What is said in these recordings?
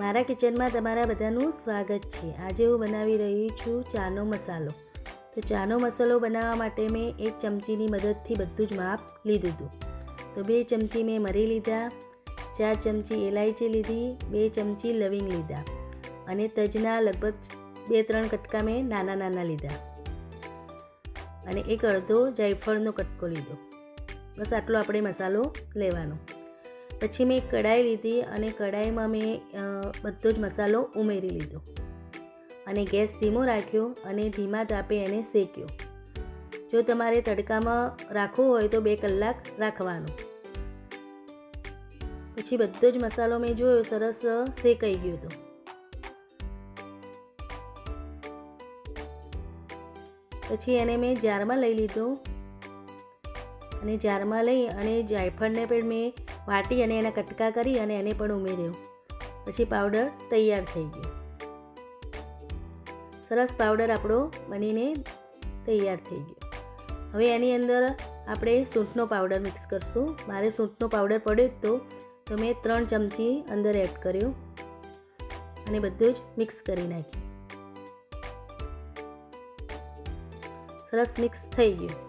મારા કિચનમાં તમારા બધાનું સ્વાગત છે. આજે હું બનાવી રહી છું ચાનો મસાલો. તો ચાનો મસાલો બનાવવા માટે મેં એક ચમચીની મદદથી બધું જ માપ લીધું હતું. તો બે ચમચી મેં મરી લીધા, ચાર ચમચી એલાયચી લીધી, બે ચમચી લવિંગ લીધા અને તજના લગભગ બે ત્રણ કટકા મેં નાના નાના લીધા અને એક અડધો જાયફળનો કટકો લીધો. બસ આટલો આપણે મસાલો લેવાનો. પછી મેં કઢાઈ લીધી અને કઢાઈમાં મેં બધો જ મસાલો ઉમેરી લીધો. અને ગેસ ધીમો રાખ્યો અને ધીમા તાપે એને શેક્યો. જો તમારે તડકામાં રાખવું હોય તો બે કલાક રાખવાનું. પછી બધો જ મસાલો મેં જોયો, સરસ શેકાઈ ગયો હતો પછી એને મેં જારમાં લઈ લીધો. અને જારમાં લઈ અને જાયફળને પણ મેં વાટી અને એના કટકા કરી અને એને પણ ઉમેર્યો. પછી પાવડર તૈયાર થઈ ગયો. સરસ પાવડર આપણો બનીને તૈયાર થઈ ગયો. હવે એની અંદર આપણે સૂંઠનો પાવડર મિક્સ કરશું. મારે સૂંઠનો પાવડર પડ્યો જ તો તો મેં ત્રણ ચમચી અંદર એડ કર્યો અને બધું જ મિક્સ કરી નાખ્યું. સરસ મિક્સ થઈ ગયું.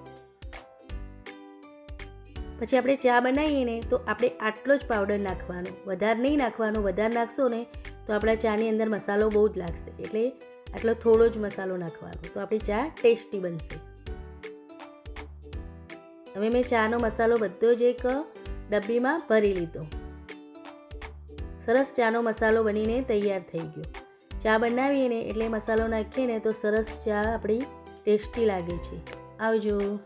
પછી આપણે ચા બનાવીએ ને તો આપણે આટલો જ પાવડર નાખવાનો. વધારે નહીં નાખવાનો, વધારે નાખશો ને તો આપણા ચાની અંદર મસાલો બહુ જ લાગશે. એટલે આટલો થોડો જ મસાલો નાખવાનો. તો આપણી ચા ટેસ્ટી બનશે. હવે મેં ચાનો મસાલો બધો જ એક ડબ્બીમાં ભરી લીધો. સરસ ચાનો મસાલો બનીને તૈયાર થઈ ગયો. ચા બનાવીએ ને એટલે મસાલો નાખીએ ને તો સરસ ચા આપણી ટેસ્ટી લાગે છે. આવજો.